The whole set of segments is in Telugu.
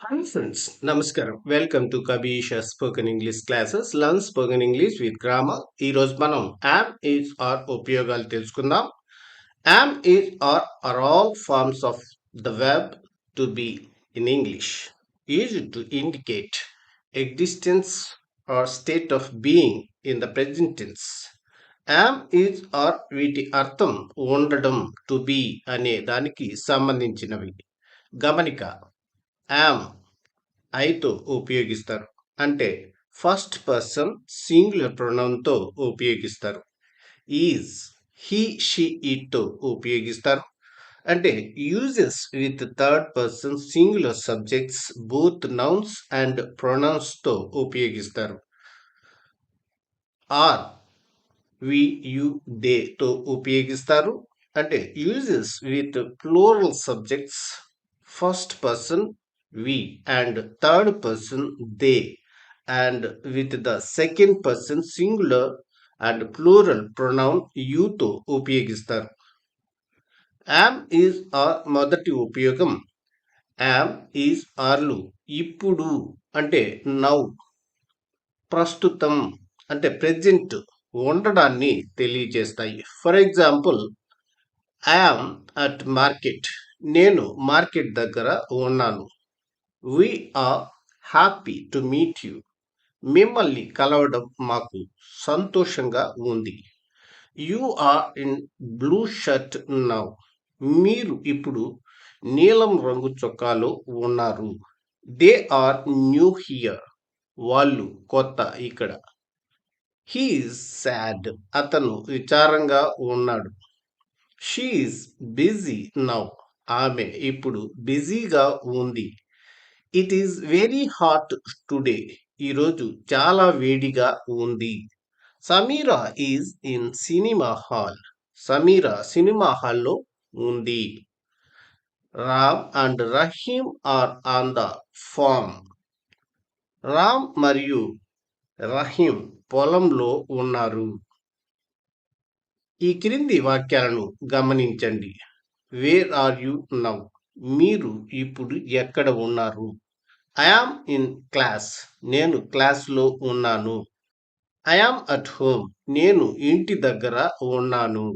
హాయ్ ఫ్రెండ్స్ నమస్కారం welcome to Kabisha spoken English classes learn spoken English with grammar ఈ రోజు మనం యామ్ ఈజ్ ఆర్ ఉపయోగాలు తెలుసుకుందాం. Am is are are all forms of the verb to be in English is to indicate existence or state of being in the present am is are వీటి అర్థం ఉండడం టు బీ అనే దానికి సంబంధించినవి. గమనిక యామ్ ఐతో ఉపయోగిస్తారు. అంటే ఫస్ట్ పర్సన్ సింగులర్ ప్రొనౌన్తో ఉపయోగిస్తారు. ఈజ్ హీ షీ ఇట్తో ఉపయోగిస్తారు. అంటే uses with third person singular subjects both nouns and ప్రొనౌన్స్తో ఉపయోగిస్తారు. ఆర్ వి యు దేతో ఉపయోగిస్తారు. అంటే uses with plural subjects first person we and third person they and with the second person singular and plural pronoun యూతో ఉపయోగిస్తారు. యామ్ ఈజ్ ఆర్ మొదటి ఉపయోగం. యామ్ ఈజ్ ఆర్లు ఇప్పుడు అంటే నౌ. ప్రస్తుతం అంటే ప్రెజెంట్ ఉండడాన్ని తెలియజేస్తాయి. For example I am at market. నేను మార్కెట్ దగ్గర ఉన్నాను. We are happy to meet you మిమ్మల్ని కలవడం మాకు సంతోషంగా ఉంది. You are in blue shirt now మీరు ఇప్పుడు నీలం రంగు చొక్కాలో ఉన్నారు. దే ఆర్ న్యూ హియర్ వాళ్ళు కొత్త ఇక్కడ. హీఈస్ సాడ్ అతను విచారంగా ఉన్నాడు. షీఈస్ బిజీ నౌ ఆమె ఇప్పుడు బిజీగా ఉంది. It is very hot today ఈరోజు చాలా వేడిగా ఉంది. Sameera is in cinema hall Sameera cinema హాల్లో ఉంది. Ram and Rahim are on the farm Ram మరియు రహీం పొలంలో ఉన్నారు. ఈ క్రింది వాక్యాలను గమనించండి. వేర్ ఆర్ యు నౌ మీరు ఇప్పుడు ఎక్కడ ఉన్నారు? ఐఆమ్ ఇన్ క్లాస్ నేను క్లాస్లో ఉన్నాను. ఐఆమ్ అట్ హోమ్ నేను ఇంటి దగ్గర ఉన్నాను.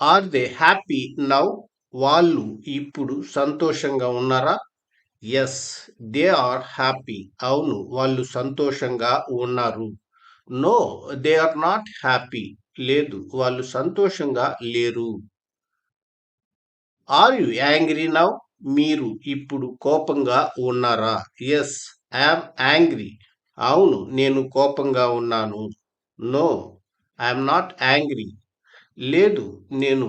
ఆర్ దే హ్యాపీ నౌ వాళ్ళు ఇప్పుడు సంతోషంగా ఉన్నారా? ఎస్ దే ఆర్ హ్యాపీ అవును వాళ్ళు సంతోషంగా ఉన్నారు. No they are not happy లేదు వాళ్ళు సంతోషంగా లేరు. ఆర్ యు యాంగ్రీ నౌ మీరు ఇప్పుడు కోపంగా ఉన్నారా? ఎస్ ఐఎమ్ యాంగ్రీ అవును నేను కోపంగా ఉన్నాను. నో ఐఎమ్ నాట్ యాంగ్రీ లేదు నేను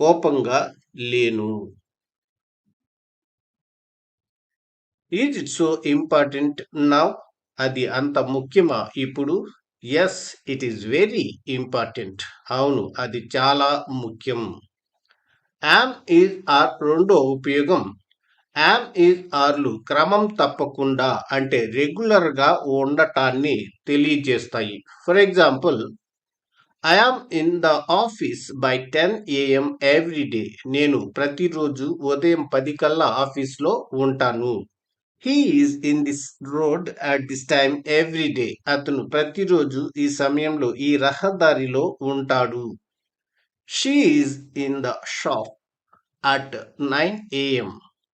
కోపంగా లేను. Is it so important now అది అంత ముఖ్యమా ఇప్పుడు? Yes it is very important అవును అది చాలా ముఖ్యం. యామ్ ఈజ్ ఆర్ రెండో ఉపయోగం. యామ్ ఈజ్ ఆర్లు క్రమం తప్పకుండా అంటే రెగ్యులర్గా ఉండటాన్ని తెలియజేస్తాయి. For example I am in the office by ten AM every day నేను ప్రతిరోజు ఉదయం పది కల్లా ఆఫీస్లో ఉంటాను. He is in this road at this time every day అతను ప్రతిరోజు ఈ సమయంలో ఈ రహదారిలో ఉంటాడు. She is in the shop at nine AM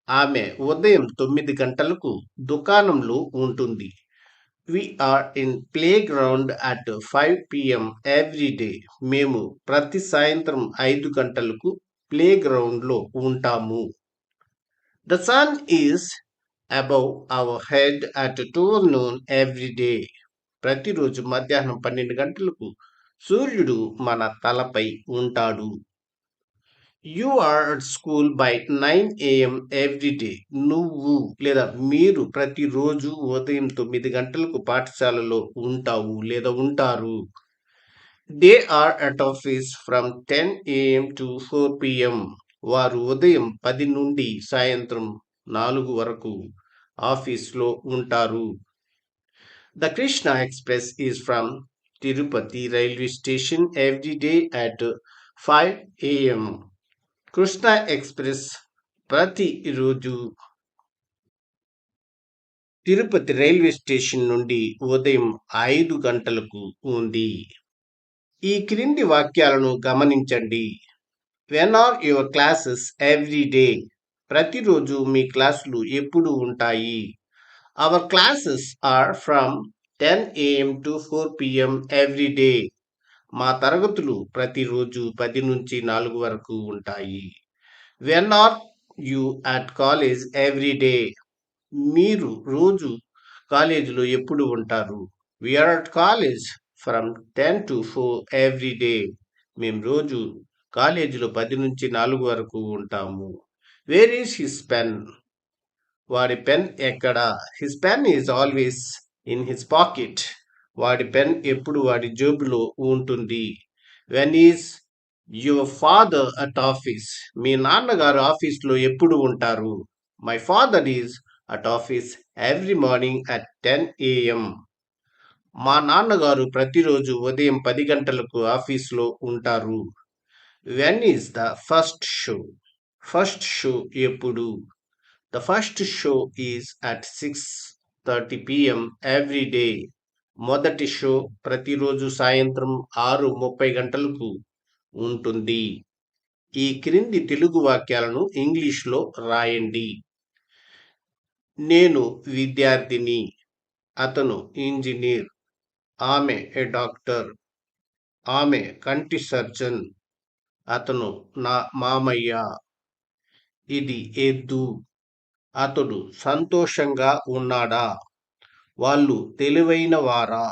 ఆమె ఉదయం తొమ్మిది గంటలకు దుకాణంలో ఉంటుంది. We are in playground at five PM every day మేము ప్రతి సాయంత్రం ఐదు గంటలకు ప్లే గ్రౌండ్లో ఉంటాము. The sun is above our head at two noon every day ప్రతిరోజు మధ్యాహ్నం పన్నెండు గంటలకు సూర్యుడు మన తలపై ఉంటాడు. You are at school by nine AM every day నువ్వు లేదా మీరు ప్రతిరోజు ఉదయం తొమ్మిది గంటలకు పాఠశాలలో ఉంటావు లేదా ఉంటారు. They are at office from ten AM to four PM వారు ఉదయం పది నుండి సాయంత్రం నాలుగు వరకు ఆఫీస్లో ఉంటారు. The Krishna express is from Tirupati railway station every day at five AM. Krishna express ప్రతిరోజు తిరుపతి రైల్వే స్టేషన్ నుండి ఉదయం ఐదు గంటలకు ఉంది. ఈ క్రింది వాక్యాలను గమనించండి. When are your classes every day ప్రతిరోజు మీ క్లాసులు ఎప్పుడు ఉంటాయి? Our classes are from ten AM to four PM every day. మా తరగతులు ప్రతిరోజు పది నుంచి నాలుగు వరకు ఉంటాయి. When are you at college every day మీరు రోజు కాలేజీలో ఎప్పుడు ఉంటారు? We are at college from ten to four every day మేము రోజు కాలేజీలో పది నుంచి నాలుగు వరకు ఉంటాము. వేర్ ఈస్ హిస్ పెన్ వాడి పెన్ ఎక్కడ? His pen is always in his pocket వాడి పెన్ ఎప్పుడు వాడి జేబులో ఉంటుంది? When is your father at office మీ నాన్నగారు ఆఫీస్లో ఎప్పుడు ఉంటారు? My father is at office every morning at ten AM మా నాన్నగారు ప్రతిరోజు ఉదయం పది గంటలకు ఆఫీస్లో ఉంటారు. When is the first show first show ఎప్పుడు? The first show is at six thirty PM every day మొదటి షో ప్రతిరోజు సాయంత్రం ఆరు ముప్పై గంటలకు ఉంటుంది. ఈ క్రింది తెలుగు వాక్యాలను ఇంగ్లీష్లో రాయండి. నేను విద్యార్థిని. అతను ఇంజనీర్. ఆమె ఏ డాక్టర్. ఆమె కంటి సర్జన్. అతను నా మామయ్య. ఇది ఎద్దు. అతడు సంతోషంగా ఉన్నాడా? వాళ్ళు తెలివైన వారా?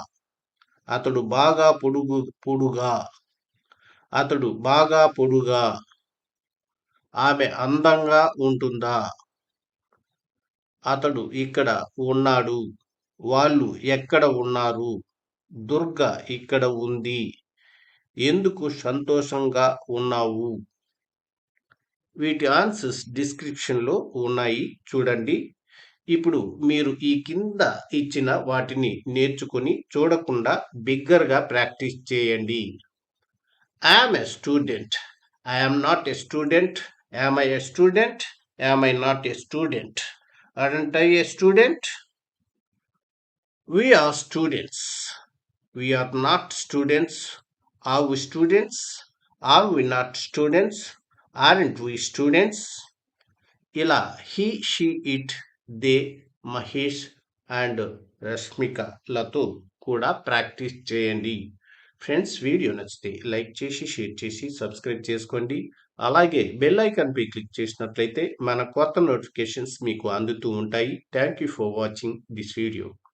అతడు బాగా పొడుగు పొడుగా? అతడు బాగా పొడుగా? ఆమె అందంగా ఉంటుందా? అతడు ఇక్కడ ఉన్నాడు. వాళ్ళు ఎక్కడ ఉన్నారు? దుర్గ ఇక్కడ ఉంది. ఎందుకు సంతోషంగా ఉన్నావు? వీటి ఆన్సర్స్ డిస్క్రిప్షన్లో ఉన్నాయి. చూడండి. ఇప్పుడు మీరు ఈ కింద ఇచ్చిన వాటిని నేర్చుకొని చూడకుండా బిగ్గర్గా ప్రాక్టీస్ చేయండి. I'm a student I'm not a student am I a student am I not a student aren't I a student we are students we are not students are we students are we not students not students? Aren't we students? ఇలా he she it they Mahesh and రష్మికలతో కూడా ప్రాక్టీస్ చేయండి ఫ్రెండ్స్ వీడియో నచ్చితే లైక్ చేసి షేర్ చేసి సబ్స్క్రైబ్ చేసుకోండి అలాగే బెల్ ఐకాన్పై క్లిక్ చేసినట్లయితే మన కొత్త నోటిఫికేషన్స్ మీకు అందుతూ ఉంటాయి thank you for watching this video